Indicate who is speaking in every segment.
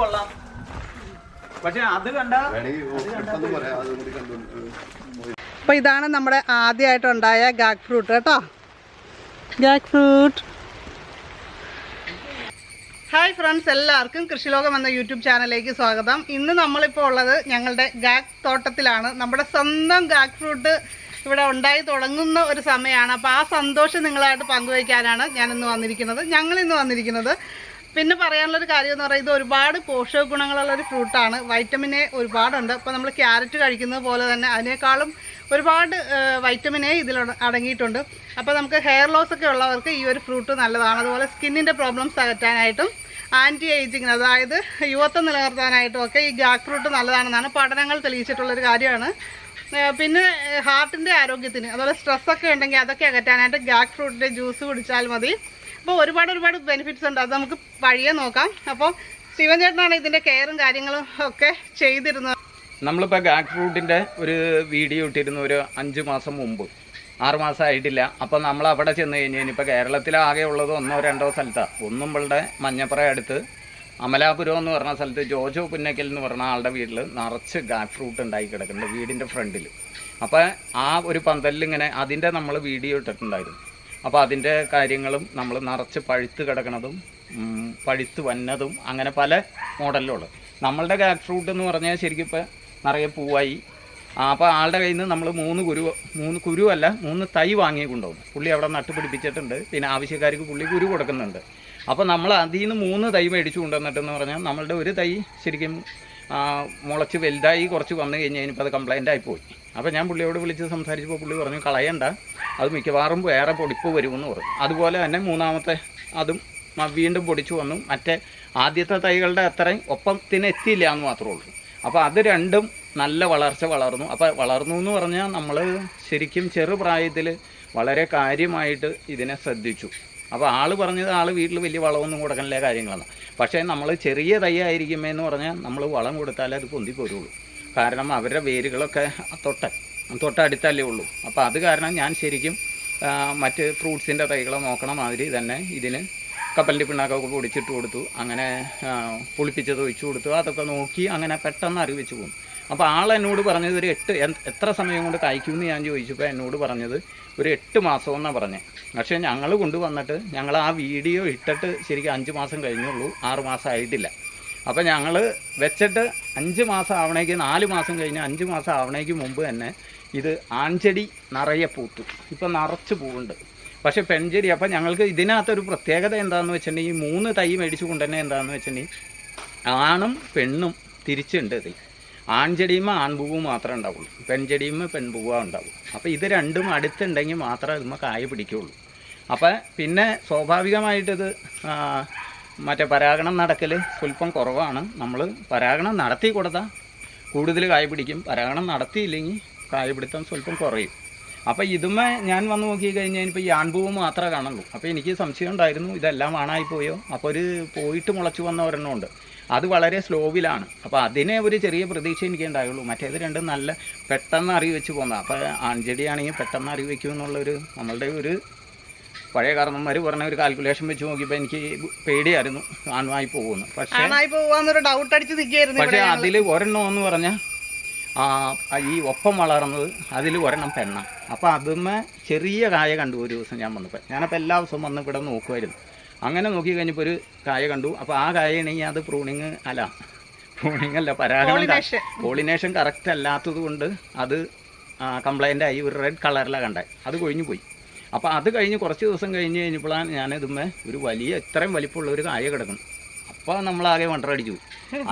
Speaker 1: കൊള്ളാം. പക്ഷെ അത് കണ്ട
Speaker 2: അപ്പോൾ ഇതാണ് നമ്മുടെ ആദ്യമായിട്ടുണ്ടായ ഗാക്ക് ഫ്രൂട്ട് കേട്ടോ. Gac fruit. ഹായ് ഫ്രണ്ട്സ് എല്ലാവർക്കും കൃഷിലോകം എന്ന യൂട്യൂബ് ചാനലിലേക്ക് സ്വാഗതം. ഇന്ന് നമ്മളിപ്പോൾ ഉള്ളത് ഞങ്ങളുടെ ഗാക്ക് തോട്ടത്തിലാണ്. നമ്മുടെ സ്വന്തം ഗാക്ക് ഫ്രൂട്ട് ഇവിടെ ഉണ്ടായി തുടങ്ങുന്ന ഒരു സമയമാണ്. അപ്പോൾ ആ സന്തോഷം നിങ്ങളായിട്ട് പങ്കുവയ്ക്കാനാണ് ഞാനിന്ന് വന്നിരിക്കുന്നത്. ഞങ്ങളിന്ന് വന്നിരിക്കുന്നത് പിന്നെ പറയാനുള്ളൊരു കാര്യം എന്ന് പറയുന്നത് ഒരുപാട് പോഷക ഗുണങ്ങളുള്ള ഒരു ഫ്രൂട്ടാണ്. വൈറ്റമിൻ എ ഒരുപാടുണ്ട്. അപ്പോൾ നമ്മൾ ക്യാരറ്റ് കഴിക്കുന്നത് പോലെ തന്നെ അതിനേക്കാളും ഒരുപാട് വൈറ്റമിൻ എ ഇതിൽ അടങ്ങിയിട്ടുണ്ട്. അപ്പോൾ നമുക്ക് ഹെയർ ലോസ് ഒക്കെ ഉള്ളവർക്ക് ഈ ഒരു ഫ്രൂട്ട് നല്ലതാണ്. അതുപോലെ സ്കിന്നിന്റെ പ്രോബ്ലംസ് അകറ്റാനായിട്ടും ആന്റി ഏജിങ്ങിന് അതായത് യുവത്വം നിലനിർത്താനായിട്ടും ഒക്കെ ഈ ജാക്ക് ഫ്രൂട്ട് നല്ലതാണെന്നാണ് പഠനങ്ങൾ തെളിയിച്ചിട്ടുള്ളൊരു കാര്യമാണ്. പിന്നെ ഹാർട്ടിന്റെ ആരോഗ്യത്തിന് അതുപോലെ സ്ട്രെസ്സൊക്കെ ഉണ്ടെങ്കിൽ അതൊക്കെ അകറ്റാനായിട്ട് ജാക്ക് ഫ്രൂട്ടിന്റെ ജ്യൂസ് കുടിച്ചാൽ മതി. അപ്പോൾ ഒരുപാട് ഒരുപാട് ബെനിഫിറ്റ്സ് ഉണ്ട്. അത് നമുക്ക് വഴിയെ നോക്കാം. അപ്പോൾ ശിവൻ ചേട്ടനാണ് ഇതിന്റെ കെയറും കാര്യങ്ങളും ഒക്കെ ചെയ്തിരുന്നത്.
Speaker 1: നമ്മളിപ്പോൾ ഗാക്ക് ഫ്രൂട്ടിന്റെ ഒരു വീഡിയോ ഇട്ടിരുന്നു ഒരു അഞ്ച് മാസം മുമ്പ്. ആറ് മാസം ആയിട്ടില്ല. അപ്പോൾ നമ്മൾ അവിടെ ചെന്ന് കഴിഞ്ഞ് കഴിഞ്ഞപ്പോൾ കേരളത്തിലാകെ ഉള്ളത് ഒന്നോ രണ്ടോ സ്ഥലത്താണ് ഒന്നും ഇവളുടെ മഞ്ഞപ്പുറ അടുത്ത് അമലാപുരം എന്ന് പറഞ്ഞ സ്ഥലത്ത് ജോജോ പുന്നക്കൽ എന്ന് പറഞ്ഞ ആളുടെ വീട്ടിൽ നിറച്ച് ഗാക്ക് ഫ്രൂട്ട് ഉണ്ടായി കിടക്കുന്നുണ്ട് വീടിന്റെ ഫ്രണ്ടിൽ അപ്പോൾ ആ ഒരു പന്തലിൽ ഇങ്ങനെ അതിന്റെ നമ്മൾ വീഡിയോ ഇട്ടിട്ടുണ്ടായിരുന്നു. അപ്പോൾ അതിന്റെ കാര്യങ്ങളും നമ്മൾ നിറച്ച് പഴുത്ത് കിടക്കണതും പഴുത്ത് വന്നതും അങ്ങനെ പല മോഡലിലുള്ളത്. നമ്മളുടെ ഗാക്ക് ഫ്രൂട്ട് എന്ന് പറഞ്ഞാൽ ശരിക്കും ഇപ്പോൾ നിറയെ പൂവായി. അപ്പോൾ ആളുടെ കയ്യിൽ നിന്ന് നമ്മൾ മൂന്ന് കുരു മൂന്ന് കുരുവല്ല മൂന്ന് തൈ വാങ്ങി കൊണ്ടുപോകും പുള്ളി അവിടെ നട്ടുപിടിപ്പിച്ചിട്ടുണ്ട് പിന്നെ ആവശ്യക്കാർക്ക് പുള്ളി കുരു കൊടുക്കുന്നുണ്ട്. അപ്പോൾ നമ്മൾ അതിൽ നിന്ന് മൂന്ന് തൈ മേടിച്ചു കൊണ്ടുവന്നിട്ടെന്ന് പറഞ്ഞാൽ നമ്മളുടെ ഒരു തൈ ശരിക്കും മുളച്ച് വലുതായി കുറച്ച് വന്നു കഴിഞ്ഞ് കഴിഞ്ഞപ്പോൾ അത് കംപ്ലൈന്റ് ആയിപ്പോയി അപ്പോൾ ഞാൻ പുള്ളിയോട് വിളിച്ച് സംസാരിച്ചപ്പോൾ പുള്ളി പറഞ്ഞു കളയണ്ട. അത് മിക്കവാറും വേറെ പൊടിപ്പ് വരുമെന്ന് പറഞ്ഞു. അതുപോലെ തന്നെ മൂന്നാമത്തെ അതും വീണ്ടും പൊടിച്ചു വന്നു. മറ്റേ ആദ്യത്തെ തൈകളുടെ അത്രയും ഒപ്പത്തിന് എത്തിയില്ല എന്ന് മാത്രമേ ഉള്ളൂ. അപ്പോൾ അത് രണ്ടും നല്ല വളർച്ച വളർന്നു. അപ്പോൾ വളർന്നു എന്ന് പറഞ്ഞാൽ നമ്മൾ ശരിക്കും ചെറുപ്രായത്തിൽ വളരെ കാര്യമായിട്ട് ഇതിനെ ശ്രദ്ധിച്ചു. അപ്പോൾ ആൾ പറഞ്ഞത് ആൾ വീട്ടിൽ വലിയ വളമൊന്നും കൊടുക്കണില്ല കാര്യങ്ങളാണ്. പക്ഷേ നമ്മൾ ചെറിയ തൈ എന്ന് പറഞ്ഞാൽ നമ്മൾ വളം കൊടുത്താലേ അത് പൊന്തി പോരുള്ളൂ. കാരണം അവരുടെ വേരുകളൊക്കെ തൊട്ട തൊട്ടടുത്തല്ലേ ഉള്ളൂ. അപ്പോൾ അത് കാരണം ഞാൻ ശരിക്കും മറ്റ് ഫ്രൂട്ട്സിന്റെ തൈകളെ നോക്കണ മാതിരി തന്നെ ഇതിന് കപ്പലിന്റെ പിണ്ണാക്കൊക്കെ പൊടിച്ചിട്ട് കൊടുത്തു അങ്ങനെ പുളിപ്പിച്ചത് ഒഴിച്ചു കൊടുത്തു അതൊക്കെ നോക്കി അങ്ങനെ പെട്ടെന്ന് അറിവിച്ച് പോകും അപ്പോൾ ആൾ എന്നോട് പറഞ്ഞത് ഒരു എട്ട് എത്ര സമയം കൊണ്ട് കായ്ക്കുമെന്ന് ഞാൻ ചോദിച്ചപ്പോൾ എന്നോട് പറഞ്ഞത് ഒരു എട്ട് മാസമെന്നാണ് പറഞ്ഞത് പക്ഷേ ഞങ്ങൾ കൊണ്ടുവന്നിട്ട് ഞങ്ങൾ ആ വീഡിയോ ഇട്ടിട്ട് ശരിക്കും അഞ്ച് മാസം കഴിഞ്ഞുള്ളൂ. ആറ് മാസം ആയിട്ടില്ല. അപ്പോൾ ഞങ്ങൾ വെച്ചിട്ട് അഞ്ച് മാസം ആവണേക്ക് നാല് മാസം കഴിഞ്ഞ് അഞ്ച് മാസം ആവണേക്ക് മുമ്പ് തന്നെ ഇത് ആൺചെടി നിറയെ പൂത്തു. ഇപ്പം നിറച്ച് പൂവുണ്ട്. പക്ഷേ പെൺചെടി അപ്പം ഞങ്ങൾക്ക് ഇതിനകത്തൊരു പ്രത്യേകത എന്താണെന്ന് വെച്ചിട്ടുണ്ടെങ്കിൽ ഈ മൂന്ന് തൈ മേടിച്ചു കൊണ്ടുതന്നെ എന്താണെന്ന് വെച്ചിട്ടുണ്ടെങ്കിൽ ആണും പെണ്ണും തിരിച്ചുണ്ട് ഇതിൽ ആൺചെടിയുമ്പോൾ ആൺപൂവ് മാത്രമേ ഉണ്ടാവുള്ളൂ. പെൺചെടിയുമ്പോൾ പെൺപൂവ ഉണ്ടാവും അപ്പോൾ ഇത് രണ്ടും അടുത്തുണ്ടെങ്കിൽ മാത്രമേ ഇതിന്മേൽ കായ പിടിക്കുകയുള്ളൂ. അപ്പോൾ പിന്നെ സ്വാഭാവികമായിട്ടിത് മറ്റേ പരാഗണം നടക്കൽ സ്വല്പം കുറവാണ്. നമ്മൾ പരാഗണം നടത്തി കൊടുത്താൽ കൂടുതൽ കായ പിടിക്കും. പരാഗണം നടത്തിയില്ലെങ്കിൽ കായ പിടുത്തം സ്വല്പം കുറയും. അപ്പോൾ ഇതുമേ ഞാൻ വന്ന് നോക്കി കഴിഞ്ഞാൽ ഇപ്പോൾ ഈ ആൺപൂവ് മാത്രമേ കാണുള്ളൂ. അപ്പോൾ എനിക്ക് സംശയം ഉണ്ടായിരുന്നു ഇതെല്ലാം ആണായി പോയോ? അപ്പോൾ ഒരു പോയിട്ട് മുളച്ചു വന്ന ഒരെണ്ണമുണ്ട് അത് വളരെ സ്ലോവിലാണ്. അപ്പോൾ അതിനെ ഒരു ചെറിയ പ്രതീക്ഷ എനിക്ക് ഉണ്ടായുള്ളൂ. മറ്റേത് രണ്ടും നല്ല പെട്ടെന്ന് അറിവ് വെച്ച് പോകുന്നത് അപ്പോൾ ആൺചെടിയാണെങ്കിൽ പെട്ടെന്ന് അറിവ് വയ്ക്കും എന്നുള്ളൊരു നമ്മളുടെ ഒരു പഴയ കാരണന്മാർ പറഞ്ഞ ഒരു കാൽക്കുലേഷൻ വെച്ച് നോക്കിയപ്പോൾ എനിക്ക് പേടിയായിരുന്നു. ആണായി പോകുന്നു. പക്ഷേ പക്ഷേ അതിൽ ഒരെണ്ണം എന്ന് പറഞ്ഞാൽ ഈ ഒപ്പം വളർന്നത് അതിൽ ഒരെണ്ണം പെണ്ണ. അപ്പോൾ അതിമ്മ ചെറിയ കായ കണ്ടു. ഒരു ദിവസം ഞാൻ വന്നപ്പോൾ ഞാനപ്പോൾ എല്ലാ ദിവസവും വന്ന് ഇവിടെ നോക്കുമായിരുന്നു അങ്ങനെ നോക്കി കഴിഞ്ഞപ്പോൾ ഒരു കായ കണ്ടു. അപ്പോൾ ആ കായയാണെങ്കിൽ അത് പ്രൂണിങ് അല്ല. പ്രൂണിങ് അല്ല പരാഗണം പോളിനേഷൻ കറക്റ്റ് അല്ലാത്തത് കൊണ്ട് അത് കംപ്ലൈന്റ് ആയി. ഒരു റെഡ് കളറിലാണ് കണ്ടേ. അത് കൊഴിഞ്ഞു പോയി. അപ്പോൾ അത് കഴിഞ്ഞ് കുറച്ച് ദിവസം കഴിഞ്ഞ് കഴിഞ്ഞപ്പോഴാണ് ഞാനിതുമ്മേ ഒരു വലിയ ഇത്രയും വലിപ്പമുള്ള ഒരു കായ കിടക്കുന്നു. അപ്പോൾ നമ്മളാകെ വണ്ടറടിച്ചു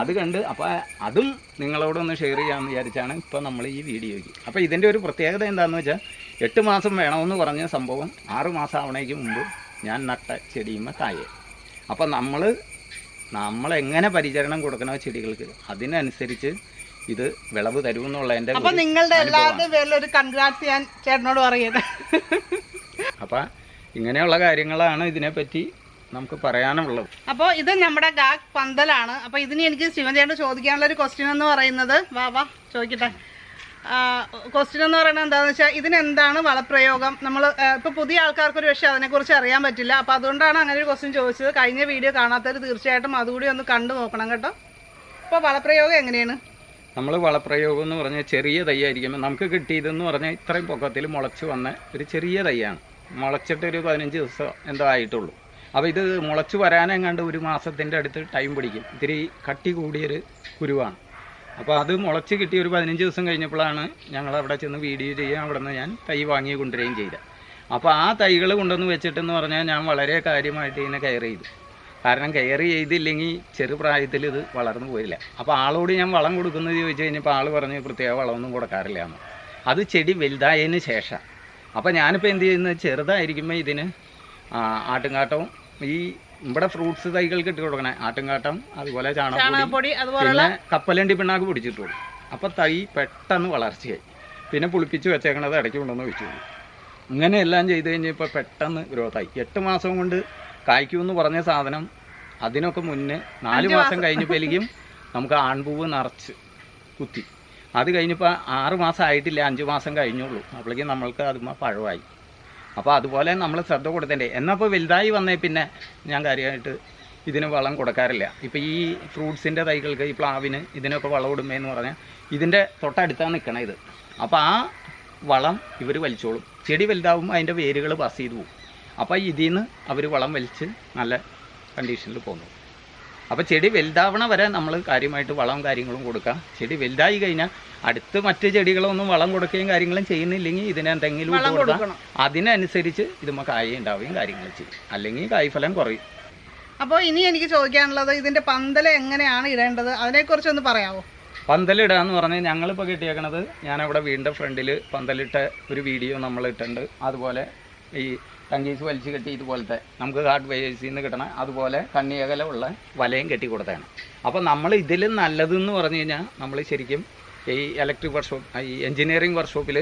Speaker 1: അത് കണ്ട് അപ്പോൾ അതും നിങ്ങളോടൊന്ന് ഷെയർ ചെയ്യാമെന്ന് വിചാരിച്ചാണ് ഇപ്പോൾ നമ്മൾ ഈ വീഡിയോയ്ക്ക്. അപ്പോൾ ഇതിന്റെ ഒരു പ്രത്യേകത എന്താണെന്ന് വെച്ചാൽ എട്ട് മാസം വേണമെന്ന് പറഞ്ഞ സംഭവം ആറ് മാസം ആവണേക്ക് മുമ്പ് ഞാൻ നട്ട ചെടിയുമ്മ കായ അപ്പോൾ നമ്മൾ നമ്മൾ എങ്ങനെ പരിചരണം കൊടുക്കണോ ചെടികൾക്ക്? അതിനനുസരിച്ച് ഇത് വിളവ് തരുമെന്നുള്ളതിന്റെ
Speaker 2: അപ്പൊ
Speaker 1: അപ്പം
Speaker 2: നിങ്ങളുടെ. എല്ലാവരുടെയും പേരിൽ ഒരു കൺഗ്രാറ്റ്സ് ഞാൻ ചേട്ടനോട് പറയുന്നത്.
Speaker 1: അപ്പം ഇങ്ങനെയുള്ള കാര്യങ്ങളാണ് ഇതിനെപ്പറ്റി നമുക്ക് പറയാനുള്ളത്.
Speaker 2: അപ്പോൾ ഇത് നമ്മുടെ ഗാക് പന്തലാണ്. അപ്പോൾ ഇതിന് എനിക്ക് ശിവചേട്ടൻ ചോദിക്കാനുള്ള ഒരു ക്വസ്റ്റ്യൻ എന്ന് പറയുന്നത്. വാ വാ ചോദിക്കട്ടെ. ക്വസ്റ്റ്യൻ എന്ന് പറയുന്നത് എന്താണെന്ന് വെച്ചാൽ ഇതിനെന്താണ് വളപ്രയോഗം? നമ്മൾ ഇപ്പോൾ പുതിയ ആൾക്കാർക്ക് ഒരു പക്ഷേ അതിനെക്കുറിച്ച് അറിയാൻ പറ്റില്ല. അപ്പോൾ അതുകൊണ്ടാണ് അങ്ങനെ ഒരു ക്വസ്റ്റ്യൻ ചോദിച്ചത്. കഴിഞ്ഞ വീഡിയോ കാണാത്തവർ തീർച്ചയായിട്ടും അതുകൂടി ഒന്ന് കണ്ടു നോക്കണം കേട്ടോ. അപ്പോൾ വളപ്രയോഗം എങ്ങനെയാണ്?
Speaker 1: നമ്മൾ വളപ്രയോഗം എന്ന് പറഞ്ഞാൽ ചെറിയ തൈയായിരിക്കുമ്പോൾ നമുക്ക് കിട്ടിയതെന്ന് പറഞ്ഞാൽ ഇത്രയും പൊക്കത്തിൽ മുളച്ച് വന്ന ഒരു ചെറിയ തൈയാണ്. മുളച്ചിട്ട് ഒരു പതിനഞ്ച് ദിവസം എന്തോ ആയിട്ടുള്ളൂ. അപ്പോൾ ഇത് മുളച്ച് വരാനെങ്ങാണ്ട് ഒരു മാസത്തിന്റെ അടുത്ത് ടൈം പിടിക്കും. ഇത്തിരി കട്ടി കൂടിയൊരു കുരുവാണ്. അപ്പോൾ അത് മുളച്ച് കിട്ടി ഒരു പതിനഞ്ച് ദിവസം കഴിഞ്ഞപ്പോഴാണ് ഞങ്ങൾ അവിടെ ചെന്ന് വീഡിയോ ചെയ്യുക അവിടെ നിന്ന് ഞാൻ തൈ വാങ്ങി കൊണ്ടുവരികയും ചെയ്തത്. അപ്പോൾ ആ തൈകൾ കൊണ്ടുവന്ന് വെച്ചിട്ടെന്ന് പറഞ്ഞാൽ ഞാൻ വളരെ കാര്യമായിട്ട് ഇതിനെ കെയർ ചെയ്തു. കാരണം കെയർ ചെയ്തില്ലെങ്കിൽ ചെറുപ്രായത്തിൽ ഇത് വളർന്നു പോയില്ല. അപ്പോൾ ആളോട് ഞാൻ വളം കൊടുക്കുന്നത് ചോദിച്ചു കഴിഞ്ഞപ്പോൾ ആൾ പറഞ്ഞ് പ്രത്യേക വളമൊന്നും കൊടുക്കാറില്ല എന്ന്. അത് ചെടി വലുതായതിന് ശേഷം. അപ്പോൾ ഞാനിപ്പോൾ എന്ത് ചെയ്യുന്നത് ചെറുതായിരിക്കുമ്പോൾ ഇതിന് ആട്ടുംകാട്ടവും ഈ ഇവിടെ ഫ്രൂട്ട്സ് തൈകൾക്ക് ഇട്ട് കൊടുക്കണേ. ആട്ടുംകാട്ടം അതുപോലെ ചാണകപ്പൊടി
Speaker 2: അതുപോലെ
Speaker 1: പിന്നെ കപ്പലണ്ടി പിണ്ണാക്ക് പിടിച്ചിട്ടുള്ളൂ അപ്പോൾ തൈ പെട്ടെന്ന് വളർച്ചയായി. പിന്നെ പുളിപ്പിച്ച് വെച്ചേക്കണത് ഇടയ്ക്ക് കൊണ്ടുവന്ന് വെച്ചു അങ്ങനെയെല്ലാം ചെയ്ത് കഴിഞ്ഞപ്പോൾ പെട്ടെന്ന് ഗ്രോത്ത് ആയി. എട്ട് മാസം കൊണ്ട് കായ്ക്കുമെന്ന് പറഞ്ഞ സാധനം അതിനൊക്കെ മുന്നേ നാല് മാസം കഴിഞ്ഞപ്പോഴേക്കും നമുക്ക് ആൺപൂവ് നിറച്ച് കുത്തി. അത് കഴിഞ്ഞപ്പോൾ ആറ് മാസം ആയിട്ടില്ല അഞ്ച് മാസം കഴിഞ്ഞുള്ളൂ. അപ്പോഴേക്കും നമ്മൾക്ക് അതുമ്മ പഴമായി അപ്പോൾ അതുപോലെ നമ്മൾ ശ്രദ്ധ കൊടുത്തേണ്ടേ. എന്നപ്പോൾ വലുതായി വന്നേ പിന്നെ ഞാൻ കാര്യമായിട്ട് ഇതിന് വളം കൊടുക്കാറില്ല. ഇപ്പോൾ ഈ ഫ്രൂട്ട്സിന്റെ തൈകൾക്ക് ഈ പ്ലാവിന് ഇതിനൊക്കെ വളം ഇടുമ്പേന്ന് പറഞ്ഞാൽ ഇതിന്റെ തൊട്ടടുത്താണ് നിൽക്കണം ഇത്. അപ്പോൾ ആ വളം ഇവർ വലിച്ചോളും. ചെടി വലുതാവുമ്പോൾ അതിന്റെ വേരുകൾ പാസ് ചെയ്തു പോകും അപ്പോൾ ഇതിൽ നിന്ന് അവർ വളം വലിച്ച് നല്ല കണ്ടീഷനിൽ പോകുന്നു അപ്പോൾ ചെടി വലുതാവണ വരെ നമ്മൾ കാര്യമായിട്ട് വളം കാര്യങ്ങളും കൊടുക്കാം. ചെടി വലുതായി കഴിഞ്ഞാൽ അടുത്ത് മറ്റ് ചെടികളൊന്നും വളം കൊടുക്കുകയും കാര്യങ്ങളും ചെയ്യുന്നില്ലെങ്കിൽ ഇതിന് എന്തെങ്കിലും
Speaker 2: കൊടുക്കാം.
Speaker 1: അതിനനുസരിച്ച് ഇതുമ്മ കായ ഉണ്ടാവുകയും കാര്യങ്ങൾ ചെയ്യും. അല്ലെങ്കിൽ കായ്ഫലം കുറയും.
Speaker 2: അപ്പോൾ ഇനി എനിക്ക് ചോദിക്കാനുള്ളത് ഇതിന്റെ പന്തൽ എങ്ങനെയാണ് ഇടേണ്ടത്? അതിനെക്കുറിച്ച് ഒന്ന് പറയാമോ
Speaker 1: പന്തലിടുക എന്ന് പറഞ്ഞാൽ ഞങ്ങളിപ്പോൾ കിട്ടിയേക്കണത് ഞാനവിടെ വീടിന്റെ ഫ്രണ്ടിൽ പന്തലിട്ട ഒരു വീഡിയോ നമ്മൾ ഇട്ടിട്ടുണ്ട്. അതുപോലെ ഈ ടങ്കീസ് വലിച്ചു കെട്ടി ഇതുപോലത്തെ നമുക്ക് ഹാർട്ട് വേസിൽ നിന്ന് കിട്ടണം അതുപോലെ കണ്ണിയകലമുള്ള വലയും കെട്ടി കൊടുത്തതാണ്. അപ്പോൾ നമ്മൾ ഇതിൽ നല്ലതെന്ന് പറഞ്ഞു കഴിഞ്ഞാൽ നമ്മൾ ശരിക്കും ഈ ഇലക്ട്രിക് വർക്ക്ഷോപ്പ് ഈ എൻജിനീയറിംഗ് വർക്ക്ഷോപ്പിൽ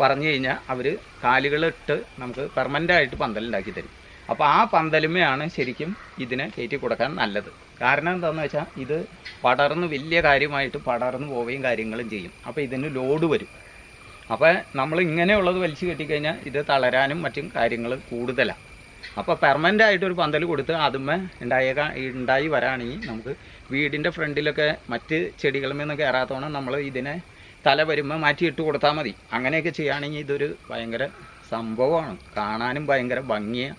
Speaker 1: പറഞ്ഞു കഴിഞ്ഞാൽ അവർ കാലുകളിട്ട് നമുക്ക് പെർമനന്റ് ആയിട്ട് പന്തലുണ്ടാക്കി തരും. അപ്പോൾ ആ പന്തലുമയാണ് ശരിക്കും ഇതിനെ കയറ്റി കൊടുക്കാൻ നല്ലത്. കാരണം എന്താണെന്ന് വെച്ചാൽ ഇത് പടർന്ന് വലിയ കാര്യമായിട്ട് പടർന്ന് പോവുകയും കാര്യങ്ങളും ചെയ്യും. അപ്പോൾ ഇതിന് ലോഡ് വരും. അപ്പോൾ നമ്മൾ ഇങ്ങനെയുള്ളത് വലിച്ചു കെട്ടിക്കഴിഞ്ഞാൽ ഇത് തളരാനും മറ്റും കാര്യങ്ങൾ കൂടുതലാണ് അപ്പോൾ പെർമനന്റ് ആയിട്ട് ഒരു പന്തൽ കൊടുത്ത് അതുമ്മേ ഉണ്ടായേക്കാ ഉണ്ടായി വരാണെങ്കിൽ നമുക്ക് വീടിന്റെ ഫ്രണ്ടിലൊക്കെ മറ്റ് ചെടികളിൽ നിന്ന് കയറാത്തോണം നമ്മൾ ഇതിനെ തല വരുമ്പോൾ മാറ്റി ഇട്ട് കൊടുത്താൽ മതി. അങ്ങനെയൊക്കെ ചെയ്യുകയാണെങ്കിൽ ഇതൊരു ഭയങ്കര സംഭവമാണ് കാണാനും ഭയങ്കര ഭംഗിയാണ്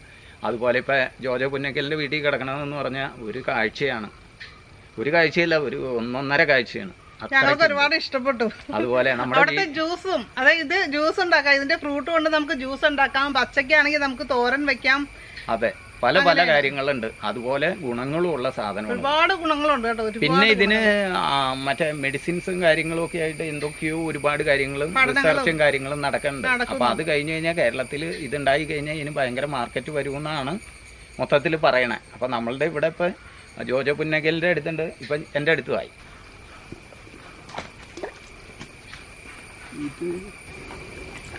Speaker 1: അതുപോലെ ഇപ്പോൾ ജോജോ പുന്നക്കലിന്റെ വീട്ടിൽ കിടക്കണമെന്ന് പറഞ്ഞാൽ ഒരു കാഴ്ചയാണ്. ഒരു കാഴ്ചയല്ല ഒരു ഒന്നൊന്നര കാഴ്ചയാണ്.
Speaker 2: ഞങ്ങൾക്ക് ഒരുപാട് ഇഷ്ടപ്പെട്ടു.
Speaker 1: അതുപോലെ
Speaker 2: അവിടുത്തെ ജ്യൂസും അതായത് ഇത് ജ്യൂസ് ഉണ്ടാക്കാം. ഇതിന്റെ ഫ്രൂട്ട് കൊണ്ട് നമുക്ക് ജ്യൂസ് ഉണ്ടാക്കാം. പച്ചക്കാണെങ്കിൽ നമുക്ക് തോരൻ വെക്കാം.
Speaker 1: അതെ പല പല കാര്യങ്ങളുണ്ട്. അതുപോലെ ഗുണങ്ങളും ഉള്ള സാധനം
Speaker 2: ഒരുപാട് ഗുണങ്ങളുണ്ട് കേട്ടോ.
Speaker 1: പിന്നെ ഇതിന് മറ്റേ മെഡിസിൻസും കാര്യങ്ങളും ഒക്കെ ആയിട്ട് എന്തൊക്കെയോ ഒരുപാട് കാര്യങ്ങളും റിസർച്ചും കാര്യങ്ങളും നടക്കുന്നുണ്ട്. അപ്പൊ അത് കഴിഞ്ഞു കഴിഞ്ഞാൽ കേരളത്തിൽ ഇതുണ്ടായി കഴിഞ്ഞാൽ ഇതിന് ഭയങ്കര മാർക്കറ്റ് വരുമെന്നാണ് മൊത്തത്തിൽ പറയണേ. അപ്പൊ നമ്മളുടെ ഇവിടെ ഇപ്പൊ ജോജോ പുന്നകലിന്റെ അടുത്തുണ്ട്. ഇപ്പൊ എന്റെ അടുത്തുമായി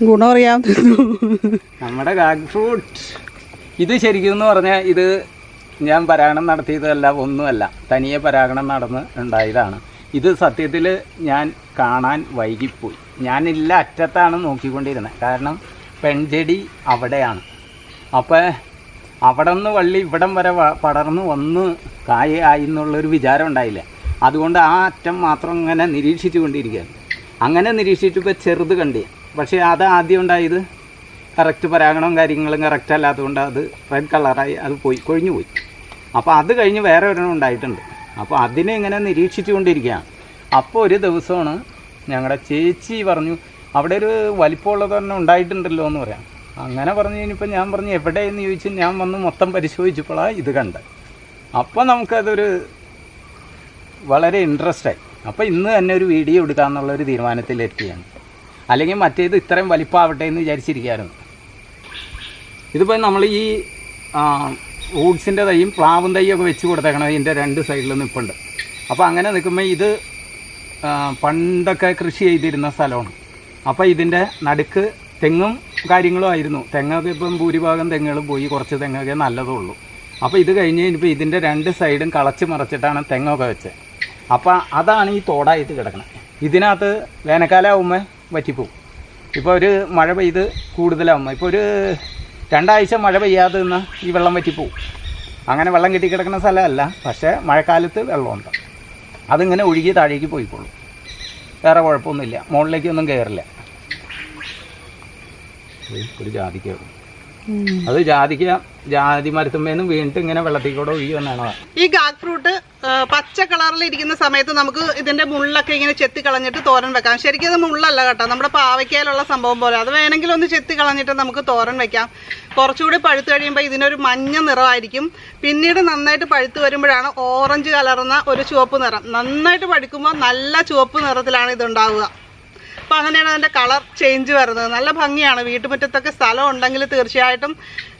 Speaker 2: ഗുണം അറിയാം.
Speaker 1: നമ്മുടെ ഫ്രൂട്ട്. ഇത് ശരിക്കും എന്ന് പറഞ്ഞാൽ ഇത് ഞാൻ പരാഗണം നടത്തിയതല്ല ഒന്നുമല്ല. തനിയെ പരാഗണം നടന്ന് ഉണ്ടായതാണ്. ഇത് സത്യത്തിൽ ഞാൻ കാണാൻ വൈകിപ്പോയി. ഞാനില്ല അറ്റത്താണ് നോക്കിക്കൊണ്ടിരുന്നത്. കാരണം പെൺചെടി അവിടെയാണ്. അപ്പോൾ അവിടെ നിന്ന് വള്ളി ഇവിടം വരെ പടർന്ന് വന്ന് കായ ആയി എന്നുള്ളൊരു വിചാരം ഉണ്ടായില്ല. അതുകൊണ്ട് ആ അറ്റം മാത്രം ഇങ്ങനെ നിരീക്ഷിച്ചു കൊണ്ടിരിക്കുകയാണ് അങ്ങനെ നിരീക്ഷിച്ചപ്പോൾ ചെറുത് കണ്ടി. പക്ഷേ അത് ആദ്യം ഉണ്ടായത് കറക്റ്റ് പരാഗണവും കാര്യങ്ങളും കറക്റ്റ് അല്ലാത്തതുകൊണ്ട് അത് റെഡ് കളറായി അത് പോയി കൊഴിഞ്ഞു പോയി. അപ്പോൾ അത് കഴിഞ്ഞ് വേറെ ഒരെണ്ണം ഉണ്ടായിട്ടുണ്ട്. അപ്പോൾ അതിനെ ഇങ്ങനെ നിരീക്ഷിച്ചു കൊണ്ടിരിക്കുകയാണ് അപ്പോൾ ഒരു ദിവസമാണ് ഞങ്ങളുടെ ചേച്ചി പറഞ്ഞു അവിടെ ഒരു വലിപ്പമുള്ളത് തന്നെ ഉണ്ടായിട്ടുണ്ടല്ലോ എന്ന് പറയാം. അങ്ങനെ പറഞ്ഞു കഴിഞ്ഞപ്പോൾ ഞാൻ പറഞ്ഞു എവിടെയെന്ന് ചോദിച്ചു ഞാൻ വന്ന് മൊത്തം പരിശോധിച്ചപ്പോഴാണ് ഇത് കണ്ടത്. അപ്പോൾ നമുക്കതൊരു വളരെ ഇൻട്രസ്റ്റായി അപ്പോൾ ഇന്ന് തന്നെ ഒരു വീഡിയോ എടുക്കാമെന്നുള്ള ഒരു തീരുമാനത്തിലെത്തിയാണ്. അല്ലെങ്കിൽ മറ്റേത് ഇത്രയും വലിപ്പമാവട്ടെ എന്ന് വിചാരിച്ചിരിക്കുകയായിരുന്നു. ഇതിപ്പോൾ നമ്മൾ ഈ ഫ്രൂട്ട്സിന്റെ തൈയും പ്ലാവും ഒക്കെ വെച്ച് കൊടുത്തേക്കണം ഇതിന്റെ രണ്ട് സൈഡിൽ നിൽപ്പുണ്ട് അപ്പോൾ അങ്ങനെ നിൽക്കുമ്പോൾ ഇത് പണ്ടൊക്കെ കൃഷി ചെയ്തിരുന്ന സ്ഥലമാണ്. അപ്പോൾ ഇതിന്റെ നടുക്ക് തെങ്ങും കാര്യങ്ങളും ആയിരുന്നു. തെങ്ങൊക്കെ ഇപ്പം ഭൂരിഭാഗം തെങ്ങുകൾ പോയി കുറച്ച് തെങ്ങൊക്കെ നല്ലതുള്ളൂ. അപ്പോൾ ഇത് കഴിഞ്ഞ് കഴിഞ്ഞപ്പോൾ ഇതിന്റെ രണ്ട് സൈഡും കളച്ച് മറച്ചിട്ടാണ് തെങ്ങൊക്കെ വെച്ചത്. അപ്പോൾ അതാണ് ഈ തോടായിട്ട് കിടക്കുന്നത് ഇതിനകത്ത് വേനൽക്കാലമാകുമ്പോൾ വറ്റിപ്പോവും. ഇപ്പോൾ ഒരു മഴ പെയ്ത് കൂടുതലാകുമ്പോൾ ഇപ്പോൾ ഒരു രണ്ടാഴ്ച മഴ പെയ്യാതെ നിന്ന് ഈ വെള്ളം വറ്റിപ്പോവും. അങ്ങനെ വെള്ളം കെട്ടിക്കിടക്കുന്ന സ്ഥലമല്ല പക്ഷേ മഴക്കാലത്ത് വെള്ളമുണ്ട്. അതിങ്ങനെ ഒഴുകി താഴേക്ക് പോയിക്കോളും. വേറെ കുഴപ്പമൊന്നുമില്ല. മുകളിലേക്കൊന്നും കയറില്ല ഒരു ജാതിക്ക അത് ജാതിക്ക ജാതി മരത്തുമ്പേന്ന് വീണിട്ട് ഇങ്ങനെ വെള്ളത്തിൽ കൂടെ ഒഴുകി വന്നാണ്
Speaker 2: ഈ ഗാഗ് ഫ്രൂട്ട് പച്ച കളറിൽ ഇരിക്കുന്ന സമയത്ത് നമുക്ക് ഇതിന്റെ മുള്ളൊക്കെ ഇങ്ങനെ ചെത്തി കളഞ്ഞിട്ട് തോരൻ വെക്കാം. ശരിക്കും അത് മുള്ളല്ല കേട്ടോ. നമ്മുടെ പാവയ്ക്കയിലുള്ള സംഭവം പോലെ. അത് വേണമെങ്കിൽ ഒന്ന് ചെത്തി കളഞ്ഞിട്ട് നമുക്ക് തോരൻ വെക്കാം. കുറച്ചുകൂടി പഴുത്ത് കഴിയുമ്പോൾ ഇതിനൊരു മഞ്ഞ നിറമായിരിക്കും. പിന്നീട് നന്നായിട്ട് പഴുത്ത് വരുമ്പോഴാണ് ഓറഞ്ച് കലർന്ന ഒരു ചുവപ്പ് നിറം. നന്നായിട്ട് പഴുക്കുമ്പോൾ നല്ല ചുവപ്പ് നിറത്തിലാണ് ഇതുണ്ടാവുക അപ്പോൾ അങ്ങനെയാണ് അതിന്റെ കളർ ചേഞ്ച് വരുന്നത്. നല്ല ഭംഗിയാണ്. വീട്ടുമുറ്റത്തൊക്കെ സ്ഥലം ഉണ്ടെങ്കിൽ തീർച്ചയായിട്ടും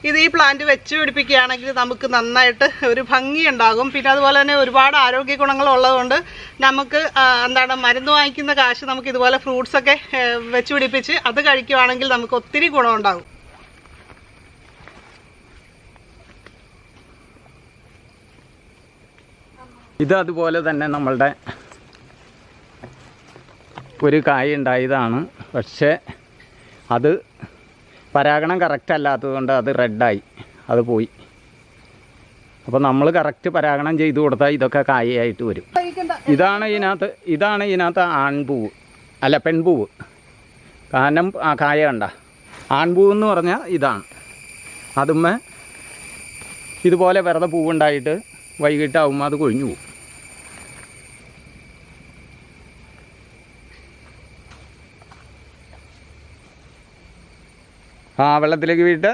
Speaker 2: ഇത് ഈ പ്ലാന്റ് വെച്ച് പിടിപ്പിക്കുകയാണെങ്കിൽ നമുക്ക് നന്നായിട്ട് ഒരു ഭംഗി ഉണ്ടാകും പിന്നെ അതുപോലെ തന്നെ ഒരുപാട് ആരോഗ്യ ഗുണങ്ങൾ ഉള്ളതുകൊണ്ട് നമുക്ക് എന്താണ് മരുന്ന് വാങ്ങിക്കുന്ന കാശ് നമുക്ക് ഇതുപോലെ ഫ്രൂട്ട്സൊക്കെ വെച്ച് പിടിപ്പിച്ച് അത് കഴിക്കുവാണെങ്കിൽ നമുക്ക് ഒത്തിരി ഗുണമുണ്ടാകും.
Speaker 1: ഇത് അതുപോലെ തന്നെ നമ്മളുടെ ഒരു കായ ഉണ്ടായതാണ്. പക്ഷേ അത് പരാഗണം കറക്റ്റ് അല്ലാത്തതുകൊണ്ട് അത് റെഡായി അത് പോയി. അപ്പോൾ നമ്മൾ കറക്റ്റ് പരാഗണം ചെയ്തു കൊടുത്താൽ ഇതൊക്കെ കായയായിട്ട് വരും. ഇതാണ് ഇതിനകത്ത് ഇതാണ് ഇതിനകത്ത് ആൺപൂവ്. അല്ല പെൺപൂവ്. കാരണം ആ കായ കണ്ട. ആൺപൂവ് എന്ന് പറഞ്ഞാൽ ഇതാണ്. അതുമ്മേ ഇതുപോലെ വെറുതെ പൂവുണ്ടായിട്ട് വൈകിട്ടാവുമ്പോൾ അത് കൊഴിഞ്ഞു പോകും. ആ വെള്ളത്തിലേക്ക് വീട്ട്.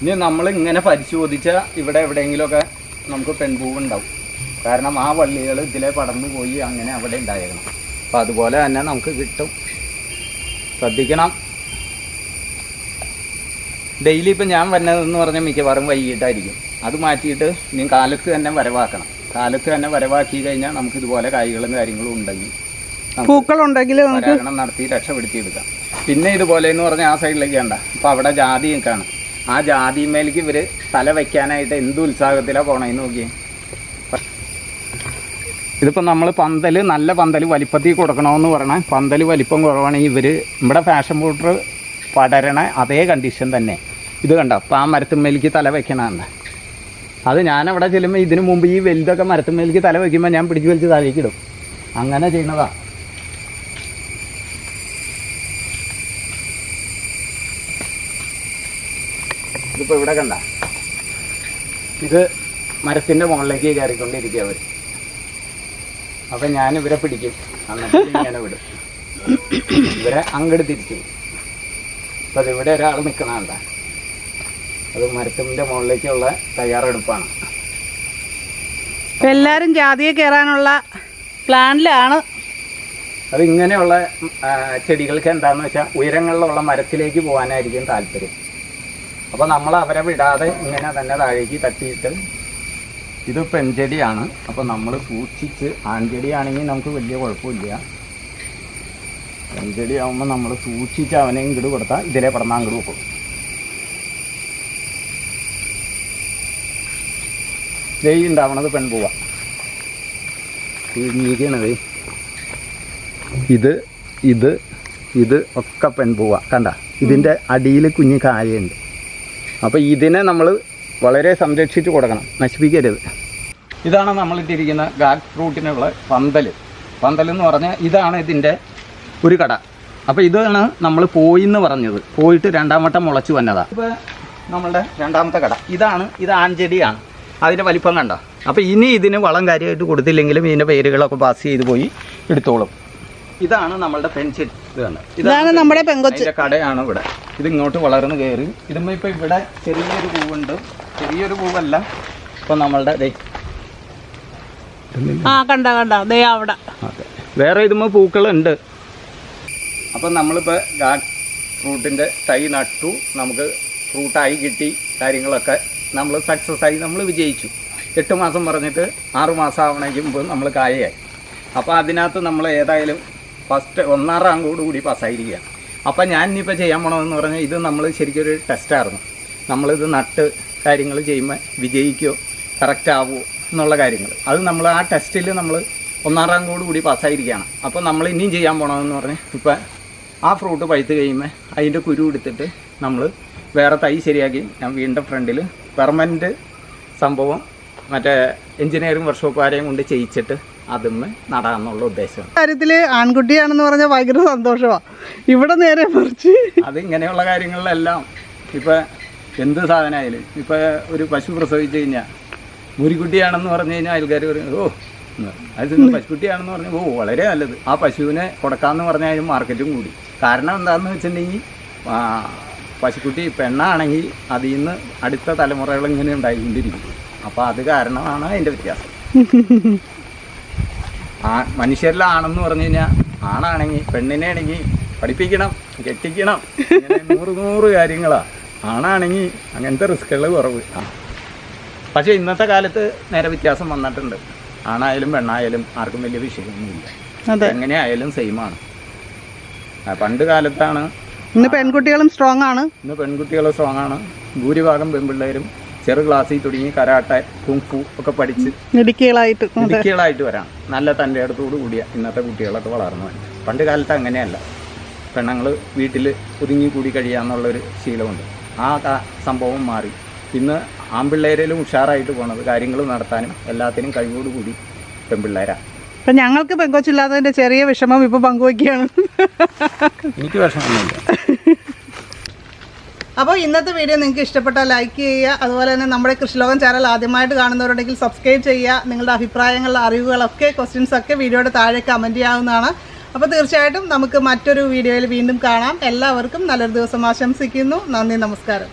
Speaker 1: ഇനി നമ്മൾ ഇങ്ങനെ പരിശോധിച്ച ഇവിടെ എവിടെയെങ്കിലുമൊക്കെ നമുക്ക് പെൺപൂവ് ഉണ്ടാവും കാരണം ആ വള്ളികൾ ഇതിലെ പടർന്നു പോയി അങ്ങനെ അവിടെ ഉണ്ടായേക്കണം. അപ്പം അതുപോലെ തന്നെ നമുക്ക് കിട്ടും. ശ്രദ്ധിക്കണം. ഡെയിലി ഇപ്പം ഞാൻ വരുന്നതെന്ന് പറഞ്ഞാൽ മിക്കവാറും വൈകിട്ടായിരിക്കും. അത് മാറ്റിയിട്ട് ഇനി കാലത്ത് തന്നെ വരവാക്കണം. കാലത്ത് തന്നെ വരവാക്കി കഴിഞ്ഞാൽ നമുക്ക് ഇതുപോലെ കായ്കളും കാര്യങ്ങളും ഉണ്ടെങ്കിൽ
Speaker 2: പൂക്കളുണ്ടെങ്കിൽ നമുക്ക്
Speaker 1: നടത്തി രക്ഷപ്പെടുത്തിയെടുക്കാം. പിന്നെ ഇതുപോലെ എന്ന് പറഞ്ഞാൽ ആ സൈഡിലേക്ക് കണ്ട. അപ്പോൾ അവിടെ ജാതി കാണും ആ ജാതിമേലേക്ക് ഇവർ തല വയ്ക്കാനായിട്ട് എന്ത് ഉത്സാഹത്തിലാണ് പോണേന്ന് നോക്കിയേ. ഇതിപ്പോൾ നമ്മൾ പന്തൽ നല്ല പന്തൽ വലിപ്പത്തിൽ കൊടുക്കണമെന്ന് പറഞ്ഞാൽ പന്തൽ വലിപ്പം കുറവാണെങ്കിൽ ഇവർ നമ്മുടെ ഫാഷൻ ബോട്ടർ പടരണ അതേ കണ്ടീഷൻ തന്നെ. ഇത് കണ്ടോ? അപ്പോൾ ആ മരത്തുമ്മേലേക്ക് തല വയ്ക്കണമെന്ന് അത് ഞാനവിടെ ചെല്ലുമ്പോൾ ഇതിനു മുമ്പ് ഈ വലുതൊക്കെ മരത്തുമ്മേലേക്ക് തല വയ്ക്കുമ്പോൾ ഞാൻ പിടിച്ച് വലിച്ച് താഴേക്ക് ഇടും. അങ്ങനെ ചെയ്യുന്നതാണ് ഇതിപ്പോൾ ഇവിടെ കണ്ട. ഇത് മരത്തിന്റെ മുകളിലേക്ക് കയറിക്കൊണ്ടിരിക്കുക അവർ അപ്പം ഞാൻ ഇവരെ പിടിക്കും. അന്നിട്ട് ഇങ്ങനെ വിടും. ഇവരെ അങ്ങോട്ട് തിരിക്കും. അപ്പം അതിവിടെ ഒരാൾ നിൽക്കണണ്ട അത് മരത്തിന്റെ മുകളിലേക്കുള്ള തയ്യാറെടുപ്പാണ്.
Speaker 2: എല്ലാവരും ജാതിയെ കയറാനുള്ള പ്ലാനിലാണ്.
Speaker 1: അത് ഇങ്ങനെയുള്ള ചെടികൾക്ക് എന്താണെന്ന് വെച്ചാൽ ഉയരങ്ങളിലുള്ള മരത്തിലേക്ക് പോകാനായിരിക്കും താല്പര്യം. അപ്പോൾ നമ്മൾ അവരെ വിടാതെ ഇങ്ങനെ തന്നെ താഴേക്ക് തട്ടിയിട്ട് ഇത് പെൺചെടിയാണ്. അപ്പോൾ നമ്മൾ സൂക്ഷിച്ച് ആൺചെടിയാണെങ്കിൽ നമുക്ക് വലിയ കുഴപ്പമില്ല. പെൺചെടി ആവുമ്പോൾ നമ്മൾ സൂക്ഷിച്ച് അവനെ ഇങ്ങോട്ട് കൊടുത്താൽ ഇതിലെ പടന്നാൽ അങ്ങോട്ട് വെക്കും ദേ ഉണ്ടാവണത് പെൺപൂവ. നീക്കണത് ഇത് ഇത് ഇത് ഒക്കെ പെൺപൂവ. കണ്ട ഇതിന്റെ അടിയിൽ കുഞ്ഞു കായുണ്ട് അപ്പോൾ ഇതിനെ നമ്മൾ വളരെ സംരക്ഷിച്ച് കൊടുക്കണം. നശിപ്പിക്കരുത്. ഇതാണ് നമ്മളിട്ടിരിക്കുന്ന ഗാഗ് ഫ്രൂട്ടിനുള്ള പന്തൽ പന്തൽ എന്ന് പറഞ്ഞാൽ ഇതാണ് ഇതിന്റെ ഒരു കട. അപ്പോൾ ഇതാണ് നമ്മൾ പോയി എന്ന് പറഞ്ഞത്. പോയിട്ട് രണ്ടാം വട്ടം മുളച്ച് വന്നതാണ് ഇപ്പോൾ നമ്മളുടെ രണ്ടാമത്തെ കട. ഇതാണ് ഇത് ആൺചെടിയാണ് അതിന്റെ വലിപ്പം കണ്ട? അപ്പോൾ ഇനി ഇതിന് വളം കാര്യമായിട്ട് കൊടുത്തില്ലെങ്കിലും ഇതിന്റെ പേരുകളൊക്കെ പാസ് ചെയ്ത് പോയി എടുത്തോളും. ഇതാണ് നമ്മളുടെ ഇതാണ്
Speaker 2: ഇതാണ് നമ്മുടെ പെങ്കൊച്ച്.
Speaker 1: കടയാണ് ഇവിടെ. ഇത് ഇങ്ങോട്ട് വളർന്ന് കയറി. ഇതുമ്പോ ഇപ്പൊ ഇവിടെ ചെറിയൊരു പൂവുണ്ട്. ചെറിയൊരു പൂവല്ല. ഇപ്പൊ നമ്മളുടെ
Speaker 2: ആ കണ്ട കണ്ട? ദേ അവിടെ.
Speaker 1: വേറെ ഇതുമ്പോ പൂക്കളുണ്ട്. അപ്പം നമ്മളിപ്പോൾ ഗാഡ് ഫ്രൂട്ടിന്റെ തൈ നട്ടു. നമുക്ക് ഫ്രൂട്ടായി കിട്ടി കാര്യങ്ങളൊക്കെ നമ്മൾ സക്സസ് ആയി നമ്മൾ വിജയിച്ചു. എട്ട് മാസം പറഞ്ഞിട്ട് ആറ് മാസം ആവണേക്ക് മുമ്പ് നമ്മൾ കായയായി. അപ്പോൾ അതിനകത്ത് നമ്മൾ ഏതായാലും ഫസ്റ്റ് ഒന്നാം റാങ്കോട് കൂടി പാസ്സായിരിക്കുകയാണ് അപ്പം ഞാൻ ഇനിയിപ്പോൾ ചെയ്യാൻ പോണമെന്ന് പറഞ്ഞാൽ ഇത് നമ്മൾ ശരിക്കൊരു ടെസ്റ്റായിരുന്നു നമ്മളിത് നട്ട് കാര്യങ്ങൾ ചെയ്യുമ്പോൾ വിജയിക്കോ കറക്റ്റ് ആവുമോ എന്നുള്ള കാര്യങ്ങൾ. അത് നമ്മൾ ആ ടെസ്റ്റിൽ നമ്മൾ ഒന്നാം റാങ്കോട് കൂടി പാസ്സായിരിക്കുകയാണ് അപ്പോൾ നമ്മൾ ഇനിയും ചെയ്യാൻ പോകണമെന്ന് പറഞ്ഞാൽ ഇപ്പം ആ ഫ്രൂട്ട് പഴുത്ത് കഴിയുമ്പോൾ അതിന്റെ കുരു എടുത്തിട്ട് നമ്മൾ വേറെ തൈ ശരിയാക്കി. ഞാൻ വീണ്ടും ഫ്രണ്ടിൽ പെർമനന്റ് സംഭവം മറ്റേ എഞ്ചിനീയറിംഗ് വർക്ക്ഷോപ്പുകാരെയും കൊണ്ട് ചെയ്യിച്ചിട്ട് അതുമ്മേ നടാന്നുള്ള ഉദ്ദേശം.
Speaker 2: കാര്യത്തിൽ ആൺകുട്ടിയാണെന്ന് പറഞ്ഞാൽ ഭയങ്കര സന്തോഷമാണ് ഇവിടെ നേരെ മറിച്ച്.
Speaker 1: അത് ഇങ്ങനെയുള്ള കാര്യങ്ങളിലെല്ലാം ഇപ്പം എന്ത് സാധനമായാലും ഇപ്പം ഒരു പശു പ്രസവിച്ചു കഴിഞ്ഞാൽ മുരിക്കുട്ടിയാണെന്ന് പറഞ്ഞു കഴിഞ്ഞാൽ അയൽക്കാർ പറയും ഓ. അത് പശുക്കുട്ടിയാണെന്ന് പറഞ്ഞു ഓ വളരെ നല്ലത്. ആ പശുവിനെ കൊടുക്കാമെന്ന് പറഞ്ഞാൽ മാർക്കറ്റും കൂടി. കാരണം എന്താണെന്ന് വെച്ചിട്ടുണ്ടെങ്കിൽ പശുക്കുട്ടി പെണ്ണാണെങ്കിൽ അതിൽ നിന്ന് അടുത്ത തലമുറകൾ ഇങ്ങനെ ഉണ്ടായിക്കൊണ്ടിരിക്കും. അപ്പോൾ അത് കാരണമാണ് അതിന്റെ വ്യത്യാസം. ആ മനുഷ്യരിലാണെന്ന് പറഞ്ഞു കഴിഞ്ഞാൽ ആണാണെങ്കിൽ പെണ്ണിനെ ആണെങ്കിൽ പഠിപ്പിക്കണം കെട്ടിക്കണം. നൂറ് നൂറ് കാര്യങ്ങളാ. ആണാണെങ്കിൽ അങ്ങനത്തെ റിസ്ക്കുകൾ കുറവ്. പക്ഷേ ഇന്നത്തെ കാലത്ത് നേരെ വ്യത്യാസം വന്നിട്ടുണ്ട്. ആണായാലും പെണ്ണായാലും ആർക്കും വലിയ വിഷയമൊന്നുമില്ല.
Speaker 2: അതെ.
Speaker 1: എങ്ങനെയായാലും സെയിമാണ് ആണ്. പണ്ട് കാലത്താണ്
Speaker 2: ഇന്ന് പെൺകുട്ടികളും സ്ട്രോങ് ആണ്.
Speaker 1: ഇന്ന് പെൺകുട്ടികൾ സ്ട്രോങ് ആണ്. ഭൂരിഭാഗം പെൺപിള്ളേരും ചെറു ക്ലാസ്സിൽ തുടങ്ങി കരാട്ടെ കുങ്ഫു ഒക്കെ പഠിച്ച്
Speaker 2: മെഡിക്കലായിട്ട്
Speaker 1: മിടുക്കികളായിട്ട് വരാം. നല്ല തന്റെ അടുത്തോട് കൂടിയ ഇന്നത്തെ കുട്ടികളൊക്കെ വളർന്നു പണ്ട് കാലത്ത് അങ്ങനെയല്ല. പെണ്ണുങ്ങൾ വീട്ടിൽ ഒതുങ്ങി കൂടി കഴിയാന്നുള്ളൊരു ശീലമുണ്ട്. ആ സംഭവം മാറി. ഇന്ന് ആൺപിള്ളേരിലും ഉഷാറായിട്ട് പോണത് കാര്യങ്ങൾ നടത്താനും എല്ലാത്തിനും കഴിവോടുകൂടി പെൺപിള്ളേരാണ്
Speaker 2: ഇപ്പം ഞങ്ങൾക്ക് പെങ്കൊച്ചില്ലാത്തതിന്റെ ചെറിയ വിഷമം ഇപ്പൊ പങ്കുവയ്ക്കുകയാണ്
Speaker 1: എനിക്ക് വിഷമമൊന്നുമില്ല.
Speaker 2: അപ്പോൾ ഇന്നത്തെ വീഡിയോ നിങ്ങൾക്ക് ഇഷ്ടപ്പെട്ടാൽ ലൈക്ക് ചെയ്യുക. അതുപോലെ തന്നെ നമ്മുടെ കൃഷിലോകം ചാനൽ ആദ്യമായിട്ട് കാണുന്നവരുണ്ടെങ്കിൽ സബ്സ്ക്രൈബ് ചെയ്യുക. നിങ്ങളുടെ അഭിപ്രായങ്ങൾ അറിവുകളൊക്കെ ക്വസ്റ്റ്യൻസ് ഒക്കെ വീഡിയോയുടെ താഴെ കമന്റ് ചെയ്യാവുന്നതാണ്. അപ്പോൾ തീർച്ചയായിട്ടും നമുക്ക് മറ്റൊരു വീഡിയോയിൽ വീണ്ടും കാണാം. എല്ലാവർക്കും നല്ലൊരു ദിവസം ആശംസിക്കുന്നു. നന്ദി നമസ്കാരം.